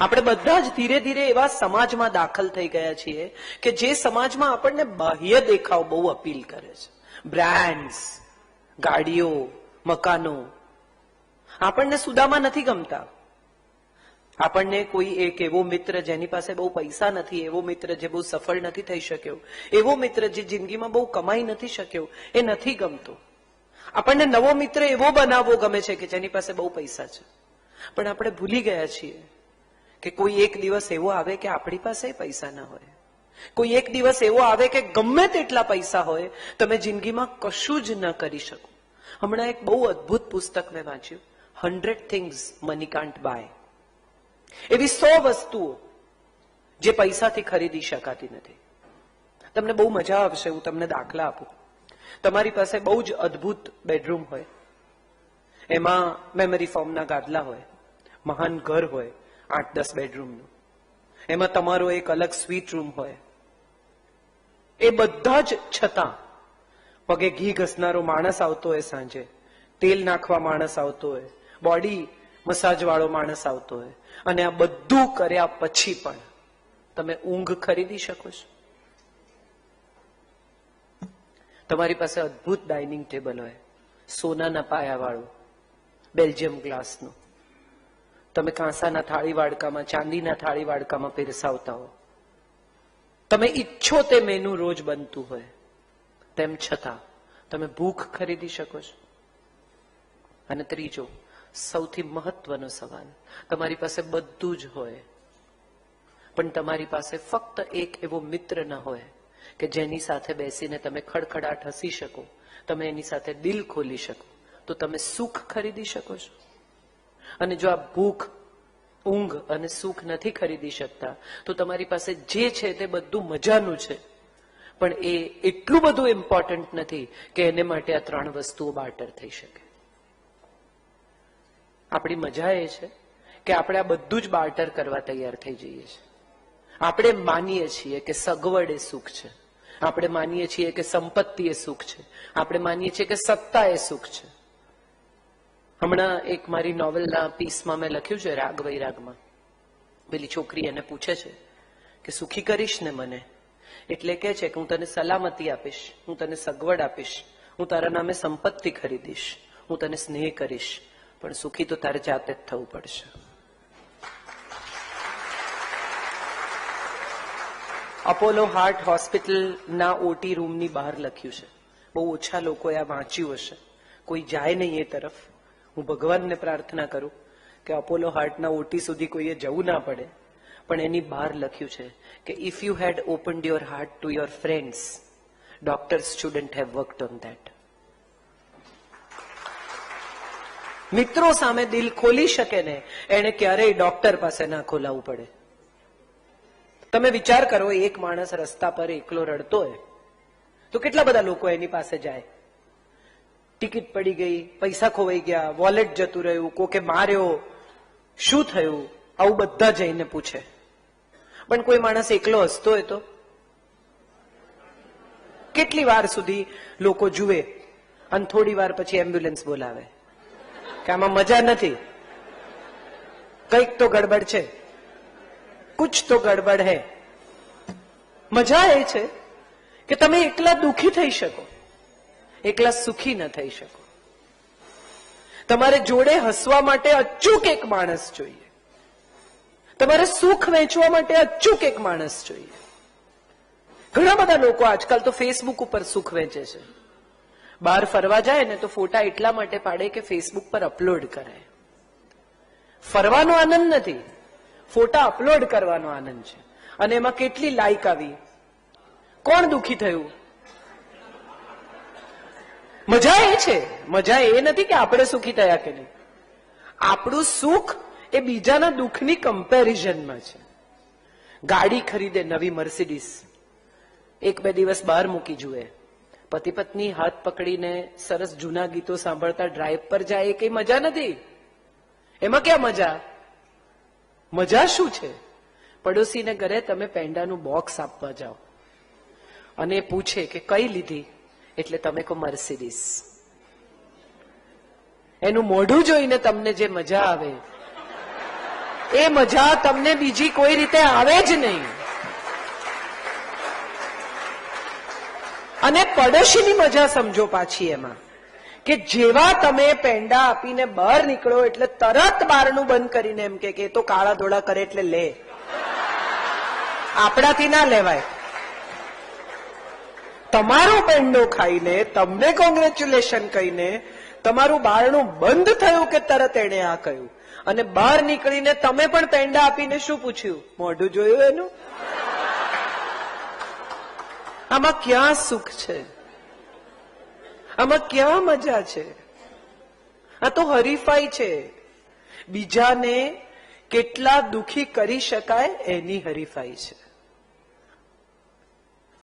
આપણે બધા જ ધીરે ધીરે એવા સમાજમાં દાખલ થઈ ગયા છીએ કે જે સમાજમાં આપણને બાહ્ય દેખાવ બહુ અપીલ કરે છે. બ્રાન્ડ્સ ગાડીઓ, મકાનો. આપણને સુદામાં નથી ગમતા. આપણને કોઈ એક એવો મિત્ર જેની પાસે બહુ પૈસા નથી, એવો મિત્ર જે બહુ સફળ નથી થઈ શક્યો, એવો મિત્ર જે જિંદગીમાં બહુ કમાઈ નથી શક્યો, એ નથી ગમતો. આપણને નવો મિત્ર એવો બનાવવો ગમે છે કે જેની પાસે બહુ પૈસા છે. પણ આપણે ભૂલી ગયા છીએ કે કોઈ એક દિવસ એવો આવે કે આપણી પાસે પૈસા ના હોય. કોઈ એક દિવસ એવો આવે કે ગમે તેટલા પૈસા હોય, તમે જિંદગીમાં કશું જ ન કરી શકો. હમણાં એક બહુ અદ્ભુત પુસ્તક મેં વાંચ્યું. Hundred things money can't buy એવી સો વસ્તુઓ જે પૈસાથી ખરીદી શકાતી નથી. તમને બહુ મજા આવશે, હું તમને દાખલા આપું. તમારી પાસે બહુ જ અદ્ભુત બેડરૂમ હોય. એમાં મેમરી ફોર્મના ગાદલા હોય. મહાન ઘર હોય. આઠ, દસ બેડરૂમનું એમાં તમારો એક અલગ સ્વીટ રૂમ હોય. એ બધા જ છતાં પગે ઘી ઘસનારો માણસ આવતો હોય સાંજે, તેલ નાખવા માણસ આવતો હોય બોડી મસાજ વાળો માણસ આવતો હોય, અને આ બધું કર્યા પછી પણ તમે ઊંઘ ખરીદી શકો છો. તમારી પાસે અદ્ભુત ડાઇનિંગ ટેબલ હોય, સોનાના પાયાવાળું બેલ્જિયમ ગ્લાસનું તમે કાંસાના થાળી વાડકામાં, ચાંદીના થાળી વાડકામાં પીરસાવતા હો. તમે ઈચ્છો તે મેનુ રોજ બનતું હોય, તેમ છતાં તમે ભૂખ ખરીદી શકો છો. અને ત્રીજો, સૌથી મહત્વનો સવાલ, તમારી પાસે બધું જ હોય, પણ તમારી પાસે ફક્ત એક એવો મિત્ર ન હોય કે જેની સાથે બેસીને તમે ખડખડાટ હસી શકો, તમે એની સાથે દિલ ખોલી શકો, તો તમે સુખ ખરીદી શકો છો. અને જો આ ભૂખ, ઊંઘ અને સુખ નથી ખરીદી શકતા, તો તમારી પાસે જે છે તે બધું મજાનું છે. પણ એ એટલું બધું ઇમ્પોર્ટન્ટ નથી કે એને માટે આ ત્રણ વસ્તુઓ બાર્ટર થઈ શકે. આપણી મજા એ છે કે આપણે આ બધું જ બાર્ટર કરવા તૈયાર થઈ જઈએ છીએ. આપણે માનીએ છીએ કે સગવડ એ સુખ છે. આપણે માનીએ છીએ કે સંપત્તિ એ સુખ છે. આપણે માનીએ છીએ કે સત્તા એ સુખ છે. હમણાં એક મારી નોવેલના પીસમાં મેં લખ્યું છે રાગ વૈરાગમાં પેલી છોકરી એને પૂછે છે કે, સુખી કરીશ ને મને? એટલે કે છે કે, હું તને સલામતી આપીશ, હું તને સગવડ આપીશ, હું તારા નામે સંપત્તિ ખરીદીશ, હું તને સ્નેહ કરીશ, પણ સુખી તો તારે જાતે જ થવું પડશે. અપોલો હાર્ટ હોસ્પિટલના ઓટી રૂમની બહાર લખ્યું છે. બહુ ઓછા લોકોએ આ વાંચ્યું હશે. કોઈ જાય નહીં એ તરફ. હું ભગવાનને પ્રાર્થના કરું કે અપોલો હાર્ટના ઓટી સુધી કોઈએ જવું ના પડે. પણ એની બહાર લખ્યું છે કે if you had opened your heart to your friends doctor student have worked on that મિત્રો સામે દિલ ખોલી શકે ને એને ક્યારેય ડોક્ટર પાસે ના ખોલાવવું પડે. તમે વિચાર કરો, એક માણસ રસ્તા પર એકલો રડતો હોય, તો કેટલા બધા લોકો એની પાસે જાય? ટિકિટ પડી ગઈ, પૈસા ખોવાઈ ગયા, વોલેટ જતું રહ્યું, કોકે માર્યો, શું થયું? આવું બધા જઈને પૂછે. પણ કોઈ માણસ એકલો હસતો હોય તો? કેટલી વાર સુધી લોકો જુએ અને થોડી વાર પછી એમ્બ્યુલન્સ બોલાવે? કે આમાં મજા નથી? કંઈક તો ગડબડ છે. કુછ તો ગડબડ હે. મજા એ છે કે તમે એકલા દુખી થઈ શકો. એકલા સુખી ન થઈ શકો. તમારે જોડે હસવા માટે અચૂક એક માણસ જોઈએ. તમારે સુખ વેચવા માટે અચૂક એક માણસ જોઈએ. ઘણા બધા લોકો આજકાલ તો ફેસબુક ઉપર સુખ વેચે છે. બહાર ફરવા જાય ને તો ફોટા એટલા માટે પાડે કે ફેસબુક પર અપલોડ કરે. ફરવાનો આનંદ નથી. ફોટા અપલોડ કરવાનો આનંદ છે. અને એમાં કેટલી લાઈક આવી? કોણ દુખી થયું? મજા એ છે. મજા એ નથી કે આપણે સુખી થયા કે નહીં. આપણું સુખ એ બીજાના દુઃખની કમ્પેરિઝનમાં છે. ગાડી ખરીદે નવી મર્સિડીસ એક બે દિવસ બહાર મૂકી જુએ. પતિ પત્ની હાથ પકડીને સરસ જૂના ગીતો સાંભળતા ડ્રાઈવ પર જાય એ કઈ મજા નથી. એમાં ક્યાં મજા? મજા શું છે? પડોશીને ઘરે તમે પેંડાનું બોક્સ આપવા જાઓ. અને પૂછે કે કઈ લીધી? એટલે તમે કહો મર્સિડીસ એનું મોઢું જોઈને તમને જે મજા આવે. એ મજા તમને બીજી કોઈ રીતે આવે જ નહીં. અને પડોશીની મજા સમજો પાછી એમાં, કે જેવા તમે પેંડા આપીને બહાર નીકળો એટલે તરત બારણું બંધ કરીને એમ કે તો કાળા ધોળા કરે એટલે લે. આપણાથી ના લેવાય. તમારો પેંડો ખાઈને, તમને કોંગ્રેચ્યુલેશન કહીને, તમારું બારણું બંધ થયું કે તરત એણે આ કહ્યું? અને બહાર નીકળીને તમે પણ પેંડા આપીને શું પૂછ્યું? મોઢું જોયું એનું? આમાં ક્યાં સુખ છે? આમાં ક્યાં મજા છે? આ તો હરીફાઈ છે. બીજાને કેટલા દુખી કરી શકાય એની હરીફાઈ છે.